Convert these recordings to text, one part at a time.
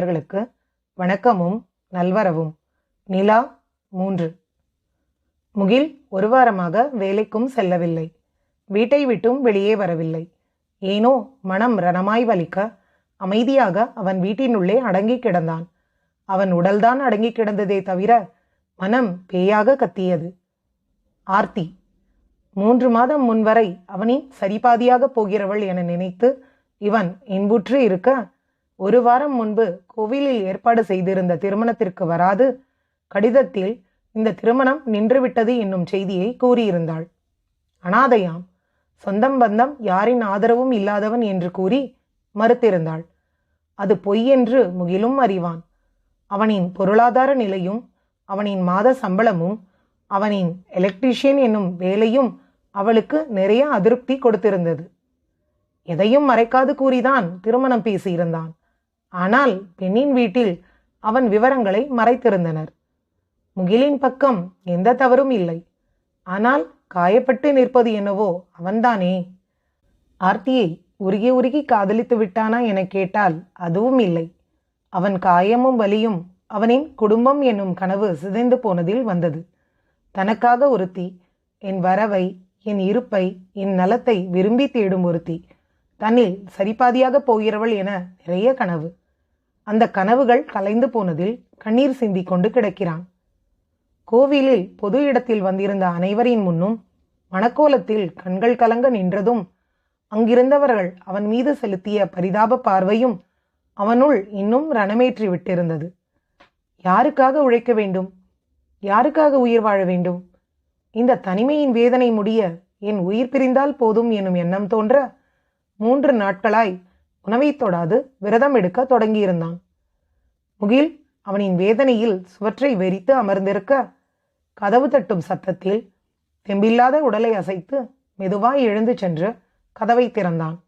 அவர்களுக்கு வணக்கமும் நல்வரவும். நிலா மூன்று. முகில் ஒரு வாரமாக வேலைக்கும் செல்லவில்லை. வீட்டை விட்டும் வெளியே வரவில்லை. ஏனோ மனம் ரணமாய் வலிக்க அமைதியாக அவன் வீட்டினுள்ளே அடங்கி கிடந்தான். அவன் உடல்தான் அடங்கி கிடந்ததே தவிர மனம் பேயாக கத்தியது. ஆர்த்தி. மூன்று மாதம் முன்வரை அவனின் சரிபாதியாக போகிறவள் என நினைத்து இவன் இன்புற்று இருக்க ஒரு வாரம் முன்பு கோவிலில் ஏற்பாடு செய்திருந்த திருமணத்திற்கு வராது கடிதத்தில் இந்த திருமணம் நின்றுவிட்டது என்னும் செய்தியை கூறியிருந்தாள். அனாதையாம் சொந்தம் பந்தம் யாரின் ஆதரவும் இல்லாதவன் என்று கூறி மறுத்திருந்தாள். அது பொய் என்று முகிலும் அறிவான். அவனின் பொருளாதார நிலையும் அவனின் மாத சம்பளமும் அவனின் எலக்ட்ரீஷியன் என்னும் வேலையும் அவளுக்கு நிறைய அதிருப்தி கொடுத்திருந்தது. எதையும் மறைக்காது கூறிதான் திருமணம் பேசியிருந்தான். ஆனால் பெண்ணின் வீட்டில் அவன் விவரங்களை மறைத்திருந்தனர். முகிலின் பக்கம் எந்த தவறும் இல்லை. ஆனால் காயப்பட்டு நிற்பது என்னவோ அவன்தானே. ஆர்த்தியை உருகி உருகி காதலித்து விட்டானா என கேட்டால் அதுவும் இல்லை. அவன் காயமும் வலியும் அவனின் குடும்பம் என்னும் கனவு சிதைந்து போனதில் வந்தது. தனக்காக ஒருத்தி என் வரவை என் இருப்பை என் நலத்தை விரும்பி தேடும் ஒருத்தி தன்னில் சரிபாதியாக போகிறவள் என நிறைய கனவு. அந்த கனவுகள் கலைந்து போனதில் கண்ணீர் சிந்திக் கொண்டு கிடக்கிறான். கோவிலில் பொது இடத்தில் வந்திருந்த அனைவரின் முன்னும் மணக்கோலத்தில் கண்கள் கலங்க நின்றதும் அங்கிருந்தவர்கள் அவன் மீது செலுத்திய பரிதாப பார்வையும் அவனுள் இன்னும் ரணமேற்றி விட்டிருந்தது. யாருக்காக உழைக்க வேண்டும்? யாருக்காக உயிர் வாழ வேண்டும்? இந்த தனிமையின் வேதனை முடிய என் உயிர் பிரிந்தால் போதும் எனும் எண்ணம் தோன்ற மூன்று நாட்களாய் உணவை தொடாது விரதம் எடுக்க தொடங்கியிருந்தான். முகில் அவனின் வேதனையில் சுவற்றை வெறித்து அமர்ந்திருக்க கதவு தட்டும் சத்தத்தில் தெம்பில்லாத உடலை அசைத்து மெதுவாய் எழுந்து சென்று கதவை திறந்தான்.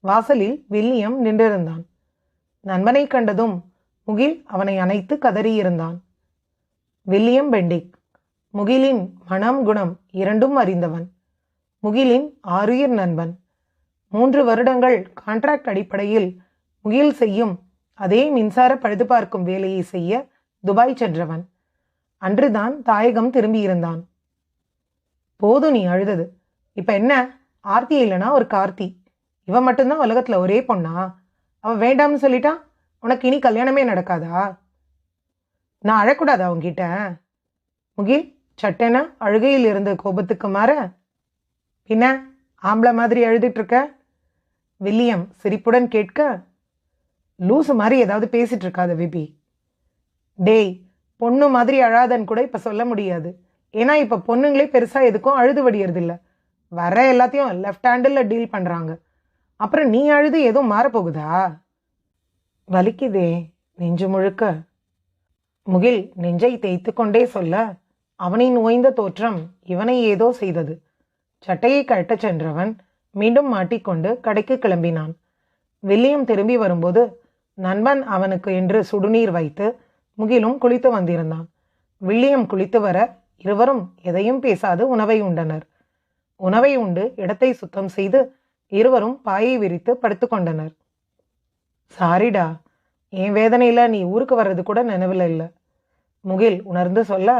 வாசலில் வில்லியம் நின்றிருந்தான். நண்பனை கண்டதும் முகில் அவனை அணைத்து கதறியிருந்தான். வில்லியம் பெண்டிக் முகிலின் மனம் குணம் இரண்டும் அறிந்தவன். முகிலின் ஆறுயிர் நண்பன். மூன்று வருடங்கள் கான்ட்ராக்ட் அடிப்படையில் முகில் செய்யும் அதே மின்சார பழுது பார்க்கும் வேலையை செய்ய துபாய் சென்றவன். அன்றுதான் தாயகம் திரும்பியிருந்தான். போது நீ அழுதது. இப்ப என்ன? ஆர்த்தி இல்லைனா ஒரு கார்த்தி. இவன் மட்டும்தான் உலகத்துல ஒரே பொண்ணா? அவன் வேண்டாம்னு சொல்லிட்டா? உனக்கு இனி கல்யாணமே நடக்காதா? நான் அழக்கூடாதா உங்ககிட்ட முகில் சட்டென அழுகையில் இருந்த கோபத்துக்கு மாற பின்ன ஆம்பளை மாதிரி அழுதுட்டு இருக்க? வில்லியம் சிரிப்புடன் கேட்க லூசு மாதிரி ஏதாவது பேசிட்டு இருக்காத விபி. டேய் பொண்ணு மாதிரி அழாதன்னு கூட இப்போ சொல்ல முடியாது. ஏன்னா இப்போ பொண்ணுங்களே பெருசாக எதுக்கும் அழுது வடியறதில்ல. வர எல்லாத்தையும் லெஃப்ட் ஹேண்டில் டீல் பண்ணுறாங்க அப்புறம் நீ அழுது எதுவும் மாறப்போகுதா? வலிக்குதே நெஞ்சு முழுக்க. முகில் நெஞ்சை தேய்த்து கொண்டே சொல்ல அவனின் ஓய்ந்த தோற்றம் இவனை ஏதோ செய்தது. சட்டையை கழட்டச் சென்றவன் மீண்டும் மாட்டிக்கொண்டு கடைக்கு கிளம்பினான். வில்லியம் திரும்பி வரும்போது நண்பன் அவனுக்கு என்று சுடுநீர் வைத்து முகிலும் குளித்து வந்திருந்தான். வில்லியம் குளித்து வர இருவரும் எதையும் பேசாது உணவை உண்டனர். உணவை உண்டு இடத்தை சுத்தம் செய்து இருவரும் பாயை விரித்து படுத்துக்கொண்டனர் சாரிடா என் வேதனையில் நீ ஊருக்கு வர்றது கூட நினைவில் இல்லை முகில் உணர்ந்து சொல்ல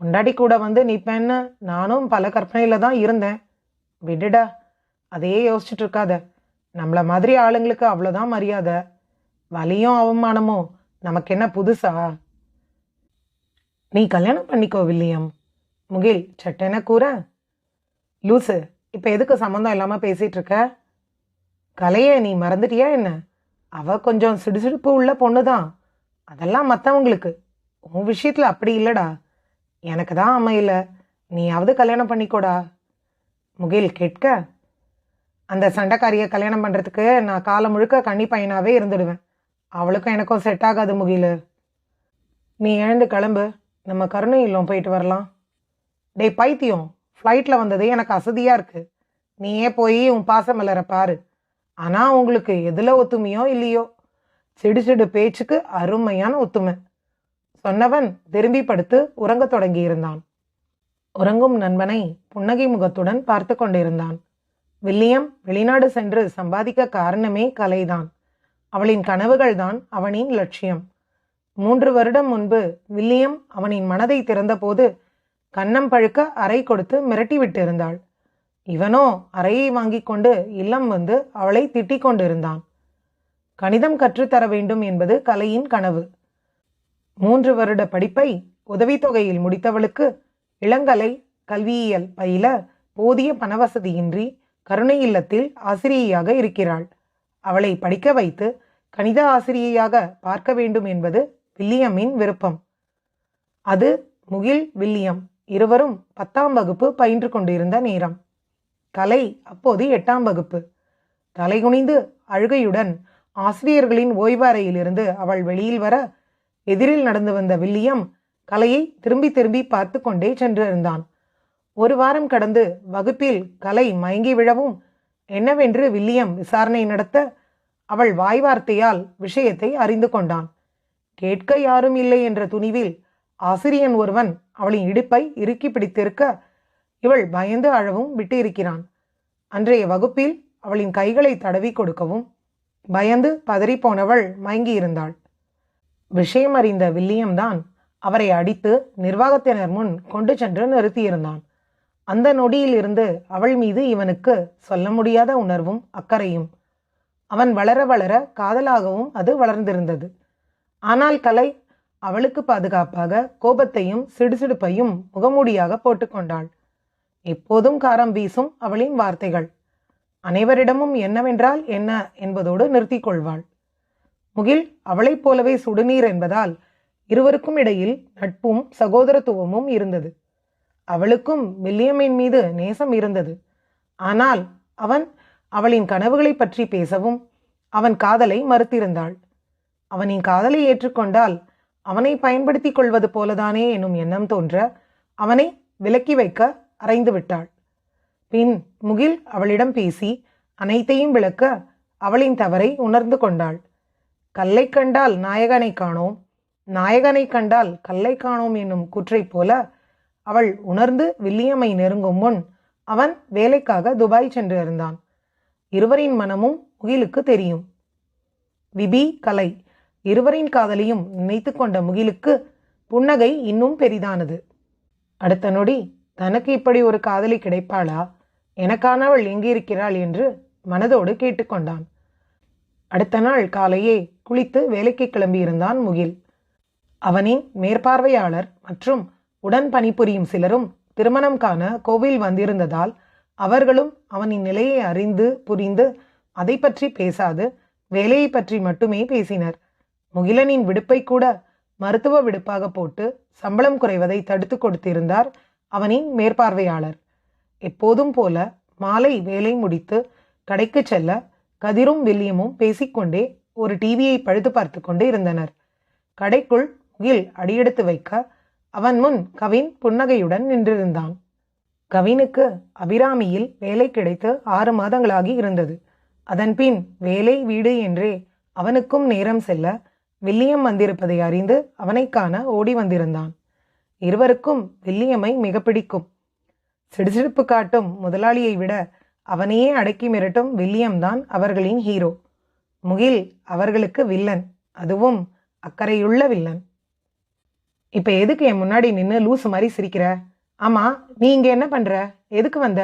பொண்டாடி கூட வந்து நிப்பேன்னு நானும் பல கற்பனையில் தான் இருந்தேன். விடுடா அதையே யோசிச்சுட்டு இருக்காத நம்மள மாதிரி ஆளுங்களுக்கு அவ்வளோதான் மரியாதை. வலியும் அவமானமும் நமக்கு என்ன புதுசா? நீ கல்யாணம் பண்ணிக்கோ வில்லியம். முகில் சட்டென கூற? லூசு இப்போ எதுக்கு சம்மந்தம் இல்லாமல் பேசிகிட்டு இருக்க கலையை நீ மறந்துட்டியா என்ன? அவ கொஞ்சம் சிடுசிடுப்பு உள்ள பொண்ணு தான் அதெல்லாம் மற்றவங்களுக்கு உன் விஷயத்தில் அப்படி இல்லைடா. எனக்கு தான் அமையல நீயாவது கல்யாணம் பண்ணிக்கோடா. முகில் கேட்க அந்த சண்டைக்காரியை கல்யாணம் பண்ணுறதுக்கு நான் காலம் முழுக்க கன்னி பையனாகவே இருந்துடுவேன். அவளுக்கும் எனக்கும் செட் ஆகாது முகில் நீ எழுந்து கிளம்பு. நம்ம கருணை இல்லம் போயிட்டு வரலாம். டேய் பைத்தியம் ஃப்ளைட்டில் வந்தது எனக்கு அசதியாக இருக்குது நீயே போய் உன் பாசம் பாசமலரை பாரு. ஆனால் உங்களுக்கு எதில் ஒத்துமையோ இல்லையோ? சிடு சிடு பேச்சுக்கு அருமையான ஒத்துமை. சொன்னவன் திரும்பி படுத்து உறங்கத் தொடங்கியிருந்தான். உறங்கும் நண்பனை புன்னகை முகத்துடன் பார்த்து கொண்டிருந்தான். வில்லியம் வெளிநாடு சென்று சம்பாதிக்க காரணமே கலைதான். அவளின் கனவுகள்தான் அவனின் லட்சியம். மூன்று வருடம் முன்பு வில்லியம் அவனின் மனதை திறந்தபோது கன்னம் பழுக்க அறை கொடுத்து மிரட்டிவிட்டிருந்தாள் இவனோ அறையை வாங்கிக் கொண்டு இல்லம் வந்து அவளை திட்டிக் கொண்டிருந்தான். கணிதம் கற்றுத்தர வேண்டும் என்பது கலையின் கனவு. மூன்று வருட படிப்பை உதவித்தொகையில் முடித்தவளுக்கு இளங்கலை கல்வியியல் பயில போதிய பணவசதியின்றி கருணை இல்லத்தில் ஆசிரியையாக இருக்கிறாள். அவளை படிக்க வைத்து கணித ஆசிரியையாக பார்க்க வேண்டும் என்பது வில்லியமின் விருப்பம். அது முகில் வில்லியம் இருவரும் பத்தாம் வகுப்பு பயின்று கொண்டிருந்த நேரம். கலை அப்போது எட்டாம் வகுப்பு. தலைகுனிந்து அழுகையுடன் ஆசிரியர்களின் ஓய்வறையிலிருந்து அவள் வெளியில் வர எதிரில் நடந்து வந்த வில்லியம் கலையை திரும்பி திரும்பி பார்த்து கொண்டே சென்றிருந்தான். ஒரு வாரம் கடந்து வகுப்பில் கலை மயங்கி விழவும் என்னவென்று வில்லியம் விசாரணை நடத்த அவள் வாய் வார்த்தையால் விஷயத்தை அறிந்து கொண்டான். கேட்க யாரும் இல்லை என்ற துணிவில் ஆசிரியன் ஒருவன் அவளின் இடுப்பை இறுக்கி பிடித்திருக்க இவள் பயந்து அழவும் விட்டு இருக்கிறான் அன்றைய வகுப்பில் அவளின் கைகளை தடவி கொடுக்கவும் பயந்து பதறிப்போனவள் மயங்கியிருந்தாள். விஷயம் அறிந்த வில்லியம்தான் அவரை அடித்து நிர்வாகத்தினர் முன் கொண்டு சென்று நிறுத்தியிருந்தான். அந்த நொடியில் இருந்து அவள் மீது இவனுக்கு சொல்ல முடியாத உணர்வும் அக்கறையும். அவன் வளர வளர காதலாகவும் அது வளர்ந்திருந்தது. ஆனால் கலை அவளுக்கு பாதுகாப்பாக கோபத்தையும் சிடுசிடுப்பையும் முகமூடியாக போட்டுக்கொண்டாள் எப்போதும் காரம் வீசும் அவளின் வார்த்தைகள். அனைவரிடமும் என்னவென்றால் என்ன என்பதோடு நிறுத்திக் கொள்வாள். முகில் அவளைப் போலவே சுடுநீர் என்பதால் இருவருக்கும் இடையில் நட்பும் சகோதரத்துவமும் இருந்தது. அவளுக்கும் வில்லியமின் மீது நேசம் இருந்தது. ஆனால் அவன் அவளின் கனவுகளை பற்றி பேசவும் அவன் காதலை மறுத்திருந்தாள். அவனின் காதலை ஏற்றுக்கொண்டால் அவனை பயன்படுத்திக் கொள்வது போலதானே எனும் எண்ணம் தோன்ற அவனை விலக்கி வைக்க அறைந்து விட்டாள். பின் முகில் அவளிடம் பேசி அனைத்தையும் விளக்க அவளின் தவறை உணர்ந்து கொண்டாள். கல்லை கண்டால் நாயகனை காணோம் நாயகனை கண்டால் கல்லை காணோம் என்னும் கூற்றைப் போல அவள் உணர்ந்து வில்லியமை நெருங்கும் முன் அவன் வேலைக்காக துபாய் சென்று இருந்தான். இருவரின் மனமும் முகிலுக்கு தெரியும். விபி கலை இருவரின் காதலையும் நினைத்து கொண்ட முகிலுக்கு புன்னகை இன்னும் பெரிதானது. அடுத்த நொடி தனக்கு இப்படி ஒரு காதலி கிடைப்பாளா? எனக்கானவள் எங்கிருக்கிறாள் என்று மனதோடு கேட்டுக்கொண்டான் அடுத்த நாள் காலையே குளித்து வேலைக்கு கிளம்பியிருந்தான் முகில். அவனின் மேற்பார்வையாளர் மற்றும் உடன் பணிபுரியும் சிலரும் திருமணம் காண கோவில் வந்திருந்ததால் அவர்களும் அவனின் நிலையை அறிந்து புரிந்து அதை பற்றி பேசாது வேலையை பற்றி மட்டுமே பேசினர். முகிலனின் விடுப்பை கூட மருத்துவ விடுப்பாக போட்டு சம்பளம் குறைவதை தடுத்து கொடுத்திருந்தார் அவனின் மேற்பார்வையாளர். எப்போதும் போல மாலை வேலை முடித்து கடைக்கு செல்ல கதிரும் வில்லியமும் பேசிக்கொண்டே ஒரு டிவியை பழுது பார்த்து கொண்டு இருந்தனர். கடைக்குள் முகில் அடியெடுத்து வைக்க அவன் முன் கவின் புன்னகையுடன் நின்றிருந்தான். கவினுக்கு அபிராமியில் வேலை கிடைத்து ஆறு மாதங்களாகி இருந்தது. அதன்பின் வேலை வீடு என்றே அவனுக்கும் நேரம் செல்ல வில்லியம் வந்திருப்பதை அறிந்து அவனை காண ஓடி வந்திருந்தான். இருவருக்கும் வில்லியமை மிக பிடிக்கும். சிடுசிடுப்பு காட்டும் முதலாளியை விட அவனையே அடக்கி மிரட்டும் வில்லியம்தான் அவர்களின் ஹீரோ. முகில் அவர்களுக்கு வில்லன் அதுவும் அக்கறையுள்ள வில்லன். இப்போ எதுக்கு என் முன்னாடி நின்று லூசு மாதிரி சிரிக்கிற? ஆமாம் நீ இங்கே என்ன பண்ணுற எதுக்கு வந்த?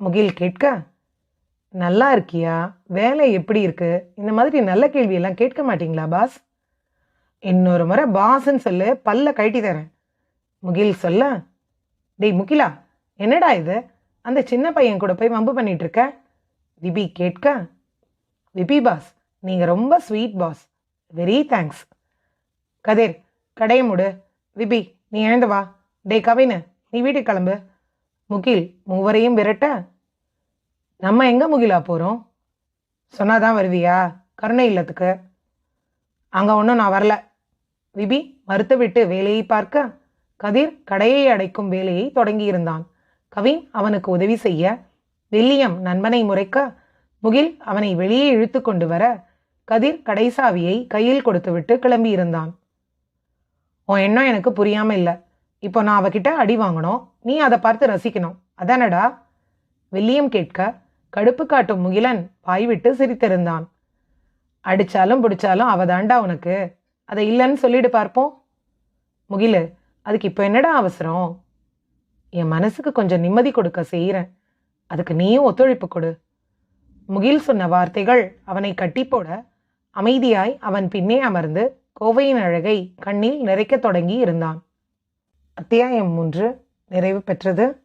முகில் கேட்க நல்லா இருக்கியா? வேலை எப்படி இருக்கு? இந்த மாதிரி நல்ல கேள்வியெல்லாம் கேட்க மாட்டீங்களா பாஸ்? இன்னொரு முறை பாஸ்ன்னு சொல்லு பல்ல கழட்டி தரேன். முகில் சொல்ல டேய் முகிலா என்னடா இது? அந்த சின்ன பையன் கூட போய் வம்பு பண்ணிட்டு இருக்க? விபி கேட்க விபி பாஸ் நீங்கள் ரொம்ப sweet boss. Very thanks. Kathir கடையை மூடு. விபி நீ எழுந்து வா. டே கவினு நீ வீட்டுக்கு கிளம்பு. முகில் மூவரையும் விரட்ட நம்ம எங்க முகிலா போறோம்? சொன்னாதான் வருவியா? கருணை இல்லத்துக்கு. அங்க ஒன்றும் நான் வரல. விபி மறுத்துவிட்டு வேலையை பார்க்க கதிர் கடையை அடைக்கும் வேலையை தொடங்கியிருந்தான். கவின் அவனுக்கு உதவி செய்ய வில்லியம் நண்பனை முறைக்க முகில் அவனை வெளியே இழுத்து கொண்டு வர கதிர் கடைசாவியை கையில் கொடுத்துவிட்டு கிளம்பியிருந்தான். உன் எண்ணம் எனக்கு புரியாம இல்லை. இப்போ நான் அவகிட்ட அடி வாங்கணும். நீ அதை பார்த்து ரசிக்கணும். அதானடா? வில்லியம் கேட்க கடுப்பு காட்டும் முகிலன் வாய்விட்டு சிரித்திருந்தான் அடிச்சாலும் பிடிச்சாலும் அவ தாண்டா உனக்கு. அதை இல்லைன்னு சொல்லிடு பார்ப்போம். முகிலு அதுக்கு இப்போ என்னடா அவசரம்? என் மனசுக்கு கொஞ்சம் நிம்மதி கொடுக்க செய்கிறேன் அதுக்கு நீயும் ஒத்துழைப்பு கொடு. முகில் சொன்ன வார்த்தைகள் அவனை கட்டி போட அமைதியாய் அவன் பின்னே அமர்ந்து கோவையின் அழகை கண்ணில் நிறைக்கத் தொடங்கி இருந்தான். அத்தியாயம் மூன்று நிறைவு பெற்றது.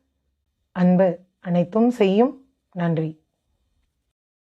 அன்பு அனைத்தும் செய்யும். நன்றி.